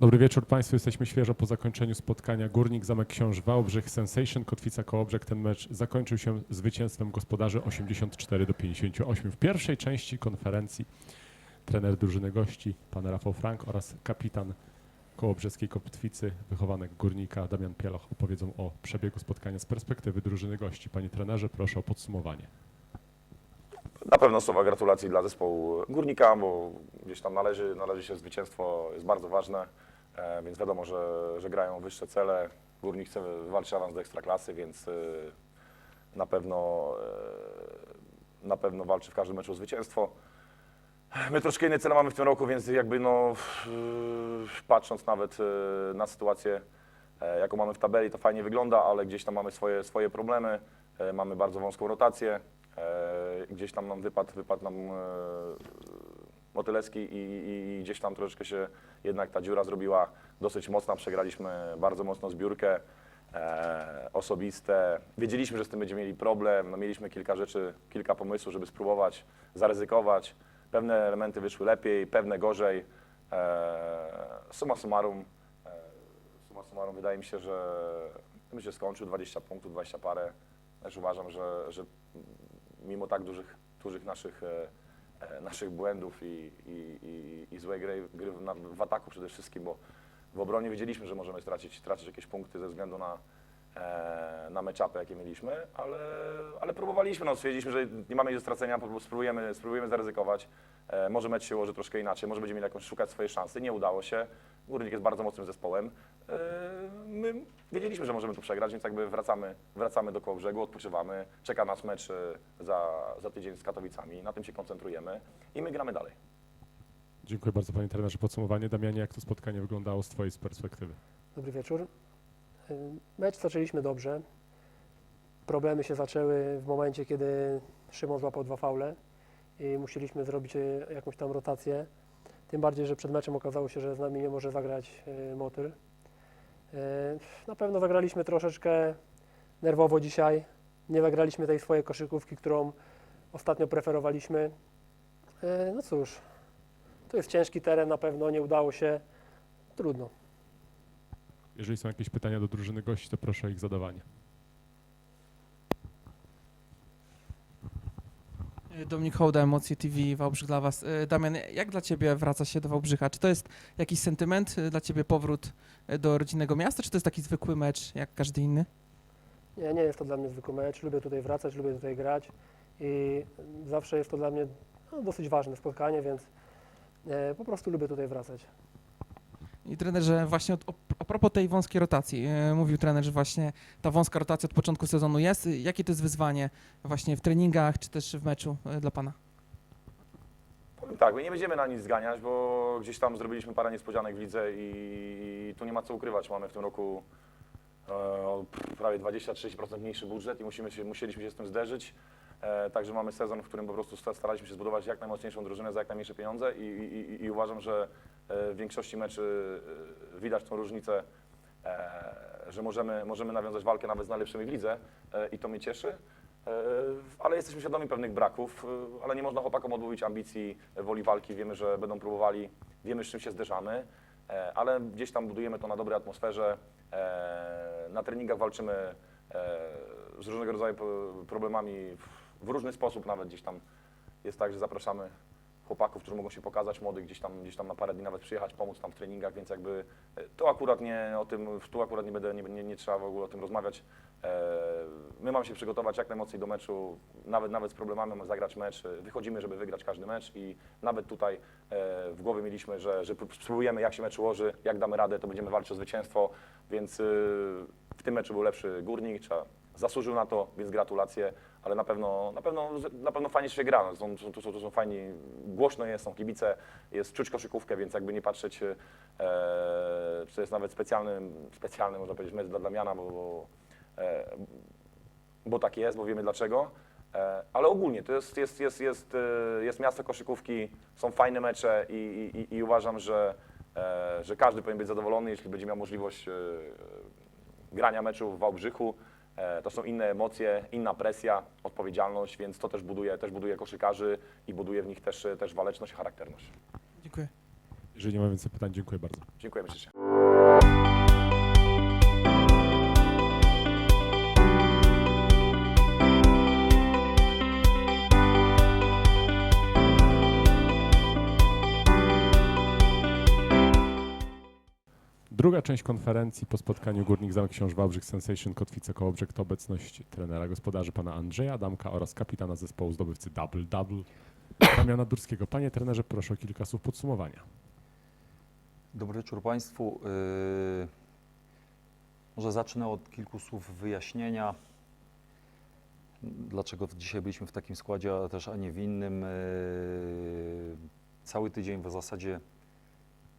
Dobry wieczór Państwu. Jesteśmy świeżo po zakończeniu spotkania Górnik Zamek Książ Wałbrzych Sensation Kotwica Kołobrzeg. Ten mecz zakończył się zwycięstwem gospodarzy 84 do 58. W pierwszej części konferencji trener drużyny gości pan Rafał Frank oraz kapitan Kołobrzeskiej Kotwicy, wychowanek Górnika Damian Pieloch opowiedzą o przebiegu spotkania z perspektywy drużyny gości. Panie trenerze, proszę o podsumowanie. Na pewno słowa gratulacji dla zespołu Górnika, bo gdzieś tam należy, należy się zwycięstwo, jest bardzo ważne, więc wiadomo, że, że grają wyższe cele. Górnik chce walczyć awans do Ekstraklasy, więc e, na pewno, e, na pewno walczy w każdym meczu o zwycięstwo. My troszkę inne cele mamy w tym roku, więc jakby no, patrząc nawet e, na sytuację, e, jaką mamy w tabeli, to fajnie wygląda, ale gdzieś tam mamy swoje, swoje problemy, e, mamy bardzo wąską rotację, e, gdzieś tam nam wypadł, wypadł nam Motylewski i, i, i gdzieś tam troszeczkę się jednak ta dziura zrobiła dosyć mocna, przegraliśmy bardzo mocno zbiórkę e, osobiste. Wiedzieliśmy, że z tym będziemy mieli problem, no, mieliśmy kilka rzeczy, kilka pomysłów, żeby spróbować zaryzykować. Pewne elementy wyszły lepiej, pewne gorzej. E, summa summarum, e, summa summarum wydaje mi się, że my się skończył 20 punktów, 20 parę. Też uważam, że, że mimo tak dużych, dużych naszych, e, naszych błędów i, i, i, i złej gry, gry w, na, ataku przede wszystkim, bo w obronie wiedzieliśmy, że możemy stracić, stracić jakieś punkty ze względu na, e, na meczapy, jakie mieliśmy, ale, ale próbowaliśmy, no, stwierdziliśmy, że nie mamy nic do stracenia, spróbujemy, spróbujemy zaryzykować. E, może mecz się ułoży troszkę inaczej, może będziemy mieli jakąś szukać swojej szansy. Nie udało się. Górnik jest bardzo mocnym zespołem. E, my wiedzieliśmy, że możemy tu przegrać, więc jakby wracamy, wracamy do Kołobrzegu, odpoczywamy. Czeka nas mecz e, za, za tydzień z Katowicami. Na tym się koncentrujemy i my gramy dalej. Dziękuję bardzo Panie trenerze. Podsumowanie. Damianie, jak to spotkanie wyglądało z Twojej perspektywy? Dobry wieczór. Mecz zaczęliśmy dobrze. Problemy się zaczęły w momencie, kiedy Szymon złapał dwa faule i musieliśmy zrobić y, jakąś tam rotację. Tym bardziej, że przed meczem okazało się, że z nami nie może zagrać y, Motyl. Y, Na pewno zagraliśmy troszeczkę nerwowo dzisiaj. Nie zagraliśmy tej swojej koszykówki, którą ostatnio preferowaliśmy. No cóż, to jest ciężki teren, na pewno nie udało się. Trudno. Jeżeli są jakieś pytania do drużyny gości, to proszę o ich zadawanie. Dominik Hołda, Emocje TV, Wałbrzych dla Was. E, Damian, jak dla Ciebie wraca się do Wałbrzycha? Czy to jest jakiś sentyment e, dla Ciebie powrót e, do rodzinnego miasta, czy to jest taki zwykły mecz jak każdy inny? Nie, nie jest to dla mnie zwykły mecz. Lubię tutaj wracać, lubię tutaj grać i zawsze jest to dla mnie no, dosyć ważne spotkanie, więc e, po prostu lubię tutaj wracać. I trenerze, właśnie od- o, propos tej wąskiej rotacji, e, mówił trener, że właśnie ta wąska rotacja od początku sezonu jest. Jakie to jest wyzwanie właśnie w treningach, czy też w meczu e, dla Pana? Tak, my nie będziemy na nic zganiać, bo gdzieś tam zrobiliśmy parę niespodzianek w lidze i tu nie ma co ukrywać. Mamy w tym roku e, prawie 20-30% mniejszy budżet i musimy się, musieliśmy się z tym zderzyć. Także mamy sezon, w którym po prostu sta- staraliśmy się zbudować jak najmocniejszą drużynę za jak najmniejsze pieniądze i, i, i- uważam, że w większości meczy e, widać tą różnicę, e, że możemy, możemy nawiązać walkę nawet z najlepszymi w lidze e, i to mnie cieszy. E, Ale jesteśmy świadomi pewnych braków, e, ale nie można chłopakom odmówić ambicji, e, woli walki. Wiemy, że będą próbowali, wiemy, z czym się zderzamy, e, ale gdzieś tam budujemy to na dobrej atmosferze. E, Na treningach walczymy e, z różnego rodzaju problemami w różny sposób, nawet gdzieś tam jest tak, że zapraszamy chłopaków, którzy mogą się pokazać, młodych gdzieś tam, gdzieś tam na parę dni nawet przyjechać, pomóc tam w treningach, więc jakby e, to akurat nie o tym, tu akurat nie będę, nie, nie, nie trzeba w ogóle o tym rozmawiać. E, My mamy się przygotować jak najmocniej do meczu, nawet, nawet z problemami mamy zagrać mecz. E, Wychodzimy, żeby wygrać każdy mecz i nawet tutaj w głowie mieliśmy, że, że pró- spróbujemy jak się mecz ułoży, jak damy radę, to będziemy walczyć o zwycięstwo, więc w tym meczu był lepszy Górnik, zasłużył na to, więc gratulacje, ale na pewno, na pewno, na pewno fajnie się gra, no, są, są, fajni, głośno jest, są kibice, jest czuć koszykówkę, więc jakby nie patrzeć, e, czy to jest nawet specjalny, specjalny można powiedzieć mecz dla Damiana, bo, bo E, bo tak jest, bo wiemy dlaczego. E, Ale ogólnie to jest, jest, jest, jest, e, jest miasto koszykówki, są fajne mecze i, i, i uważam, że, e, że każdy powinien być zadowolony, jeśli będzie miał możliwość e, grania meczu w Wałbrzychu. E, To są inne emocje, inna presja, odpowiedzialność, więc to też buduje, też buduje koszykarzy i buduje w nich też, też waleczność i charakterność. Dziękuję. Jeżeli nie ma więcej pytań, dziękuję bardzo. Dziękujemy ślicznie. Druga część konferencji po spotkaniu Górnik Zamek Książ Wałbrzych Sensation Kotwica Kołobrzeg to obecność trenera gospodarzy pana Andrzeja Adamka oraz kapitana zespołu zdobywcy Double Double Damiana Durskiego. Panie trenerze, proszę o kilka słów podsumowania. Dobry wieczór Państwu. Yy, Może zacznę od kilku słów wyjaśnienia, dlaczego dzisiaj byliśmy w takim składzie, a też a nie w innym. Yy, Cały tydzień w zasadzie,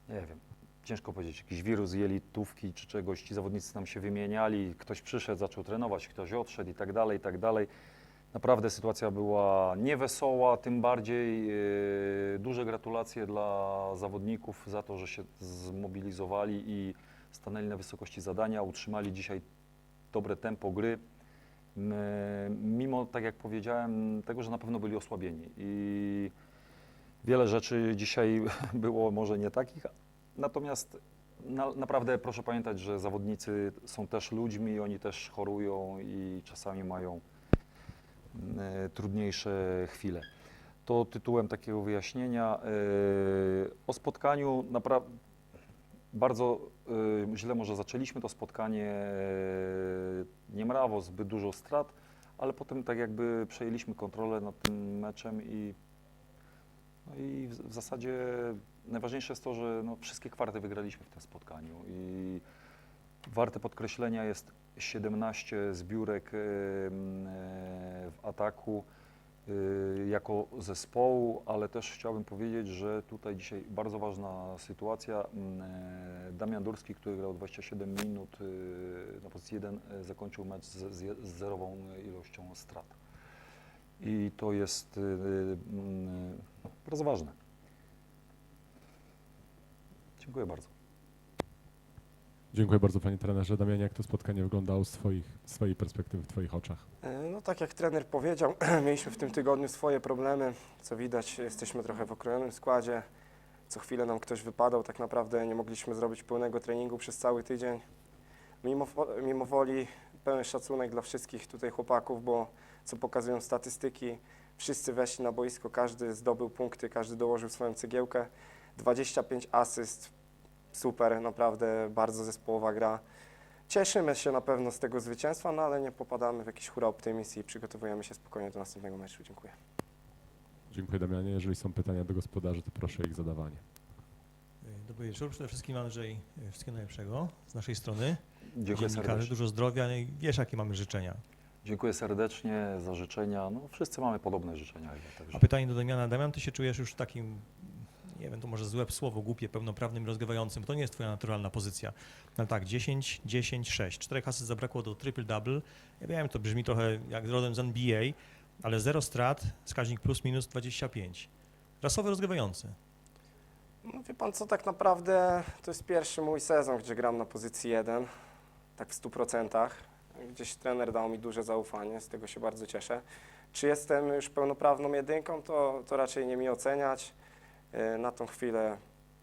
nie wiem, ciężko powiedzieć, jakiś wirus jelitówki czy czegoś, ci zawodnicy nam się wymieniali, ktoś przyszedł, zaczął trenować, ktoś odszedł i tak dalej, i tak dalej. Naprawdę sytuacja była niewesoła, tym bardziej yy, duże gratulacje dla zawodników za to, że się zmobilizowali i stanęli na wysokości zadania, utrzymali dzisiaj dobre tempo gry. Mimo, tak jak powiedziałem, tego, że na pewno byli osłabieni i wiele rzeczy dzisiaj było może nie takich, natomiast na, naprawdę proszę pamiętać, że zawodnicy są też ludźmi, oni też chorują i czasami mają e, trudniejsze chwile. To tytułem takiego wyjaśnienia. E, O spotkaniu naprawdę bardzo e, źle może zaczęliśmy to spotkanie, e, nie mrawo, zbyt dużo strat, ale potem tak jakby przejęliśmy kontrolę nad tym meczem i, i w, w zasadzie najważniejsze jest to, że no wszystkie kwarty wygraliśmy w tym spotkaniu i warte podkreślenia jest 17 zbiórek e, w ataku e, jako zespołu, ale też chciałbym powiedzieć, że tutaj dzisiaj bardzo ważna sytuacja. E, Damian Durski, który grał 27 minut e, na pozycji 1, e, zakończył mecz z, z, zerową ilością strat. I to jest m, bardzo ważne. Dziękuję bardzo. Dziękuję bardzo panie trenerze. Damianie, jak to spotkanie wyglądało z, twoich, z twojej perspektywy, w twoich oczach? E, No tak jak trener powiedział, mieliśmy w tym tygodniu swoje problemy. Co widać, jesteśmy trochę w okrojonym składzie. Co chwilę nam ktoś wypadał, tak naprawdę nie mogliśmy zrobić pełnego treningu przez cały tydzień. Mimo, mimo woli pełen szacunek dla wszystkich tutaj chłopaków, bo co pokazują statystyki, wszyscy weszli na boisko, każdy zdobył punkty, każdy dołożył swoją cegiełkę. 25 asyst, super, naprawdę bardzo zespołowa gra. Cieszymy się na pewno z tego zwycięstwa, no ale nie popadamy w jakiś hura optymizm i przygotowujemy się spokojnie do następnego meczu. Dziękuję. Dziękuję Damianie. Jeżeli są pytania do gospodarzy, to proszę o ich zadawanie. Dobry wieczór. Przede wszystkim Andrzej, wszystkiego najlepszego z naszej strony. Dziękuję serdecznie. dużo zdrowia no i wiesz jakie mamy życzenia. Dziękuję serdecznie za życzenia. No, wszyscy mamy podobne życzenia. Także. A pytanie do Damiana. Damian, ty się czujesz już takim, nie wiem, to może złe słowo, głupie, pełnoprawnym, rozgrywającym, bo to nie jest twoja naturalna pozycja. No tak, 10, 10, 6. Czterech asy zabrakło do triple-double. Ja wiem, to brzmi trochę jak rodem z NBA, ale zero strat, wskaźnik plus minus 25. Rasowy rozgrywający. No wie pan co, tak naprawdę to jest pierwszy mój sezon, gdzie gram na pozycji 1, tak w 100%. Gdzieś trener dał mi duże zaufanie, z tego się bardzo cieszę. Czy jestem już pełnoprawną jedynką, to, to raczej nie mi oceniać. E, Na tą chwilę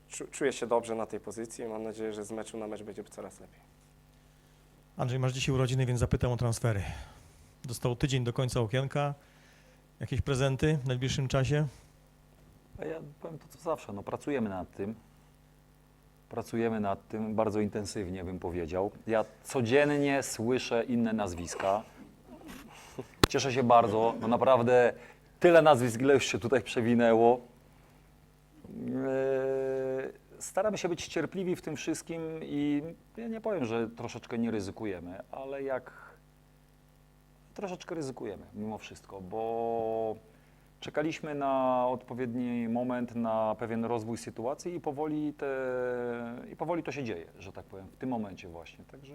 czu, czuję się dobrze na tej pozycji i mam nadzieję, że z meczu na mecz będzie coraz lepiej. Andrzej, masz dzisiaj urodziny, więc zapytam o transfery. Dostał tydzień do końca okienka. Jakieś prezenty w najbliższym czasie? A ja powiem to co zawsze, no, pracujemy nad tym. Pracujemy nad tym bardzo intensywnie, bym powiedział. Ja codziennie słyszę inne nazwiska. Cieszę się bardzo, no naprawdę tyle nazwisk, ile już się tutaj przewinęło. Eee, Staramy się być cierpliwi w tym wszystkim i ja nie powiem, że troszeczkę nie ryzykujemy, ale jak troszeczkę ryzykujemy mimo wszystko, bo czekaliśmy na odpowiedni moment, na pewien rozwój sytuacji i powoli, te, i powoli to się dzieje, że tak powiem, w tym momencie właśnie. Także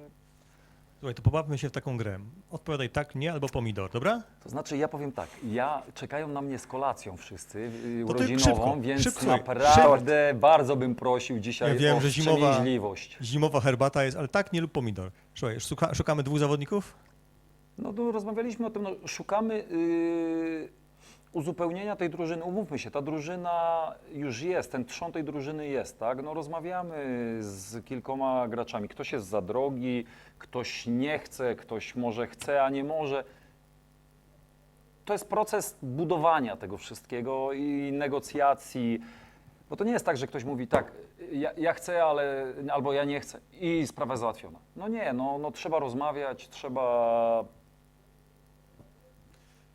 Słuchaj, to pobawmy się w taką grę. Odpowiadaj tak, nie albo pomidor, dobra? to znaczy ja powiem tak, ja czekają na mnie z kolacją wszyscy yy, To ty urodzinową, szybko, więc szybko, naprawdę bardzo bym prosił dzisiaj Ja wiem, o że zimowa- wstrzemięźliwość. Zimowa herbata jest, ale tak, nie lub pomidor. Słuchaj, szuka, szukamy dwóch zawodników? No tu rozmawialiśmy o tym, no, szukamy yy, uzupełnienia tej drużyny. Umówmy się, ta drużyna już jest, ten trzon tej drużyny jest, tak? No rozmawiamy z kilkoma graczami. Ktoś jest za drogi, ktoś nie chce, ktoś może chce, a nie może. To jest proces budowania tego wszystkiego i negocjacji. Bo to nie jest tak, że ktoś mówi tak, ja, ja chcę, ale albo ja nie chcę i sprawa załatwiona. No nie, no, no trzeba rozmawiać, trzeba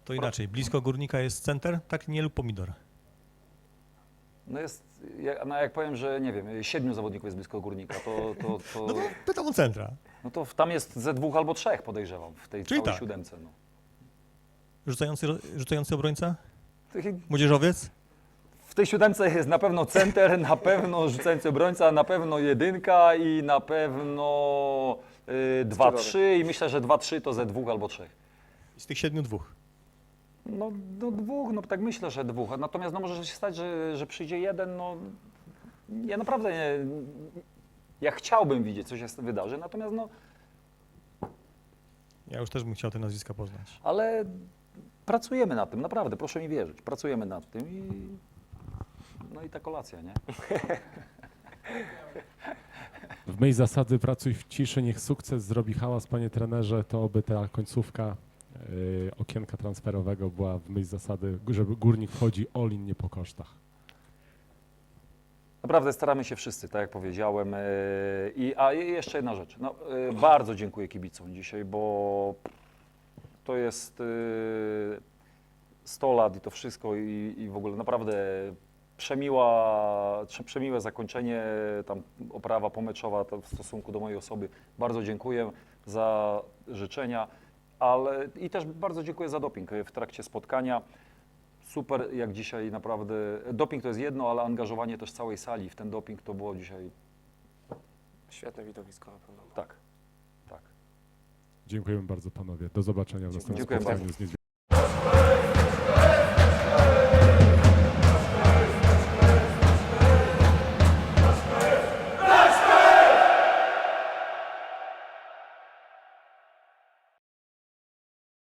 To inaczej, blisko górnika jest center, tak nie lub pomidor. No jest, ja- no jak powiem, że nie wiem, siedmiu zawodników jest blisko górnika, to, to, to, No to pytam o centra. no to tam jest ze dwóch albo trzech podejrzewam w tej Czyli całej tak. siódemce. No. Rzucający, rzucający obrońca? Tych- Młodzieżowiec? W tej siódemce jest na pewno center, na pewno rzucający obrońca, na pewno jedynka i na pewno y, dwa, Skrzydłowy. trzy i myślę, że dwa, trzy to ze dwóch albo trzech. Z tych siedmiu dwóch. No, no dwóch, no tak myślę, że dwóch. Natomiast no, może się stać, że, że przyjdzie jeden, no ja naprawdę nie, ja chciałbym widzieć, co się wydarzy, natomiast no, Ja już też bym chciał te nazwiska poznać. ale pracujemy nad tym, naprawdę, proszę mi wierzyć, pracujemy nad tym i no i ta kolacja, nie? W myśl zasady pracuj w ciszy, niech sukces zrobi hałas, panie trenerze, to oby ta końcówka okienka transferowego była w myśl zasady, żeby górnik wchodzi all-in, nie po kosztach. Naprawdę staramy się wszyscy, tak jak powiedziałem. e, I, a jeszcze jedna rzecz. No, e, bardzo dziękuję kibicom dzisiaj, bo to jest e, 100 lat i to wszystko i, i w ogóle naprawdę przemiła, prze- przemiłe zakończenie, tam oprawa pomeczowa w stosunku do mojej osoby. Bardzo dziękuję za życzenia, ale i też bardzo dziękuję za doping w trakcie spotkania. Super, jak dzisiaj naprawdę. Doping to jest jedno, ale angażowanie też całej sali w ten doping to było dzisiaj Świetne widowisko na pewno. tak. Tak. Dziękujemy bardzo panowie. Do zobaczenia w następnym Dziękuję spotkaniu z.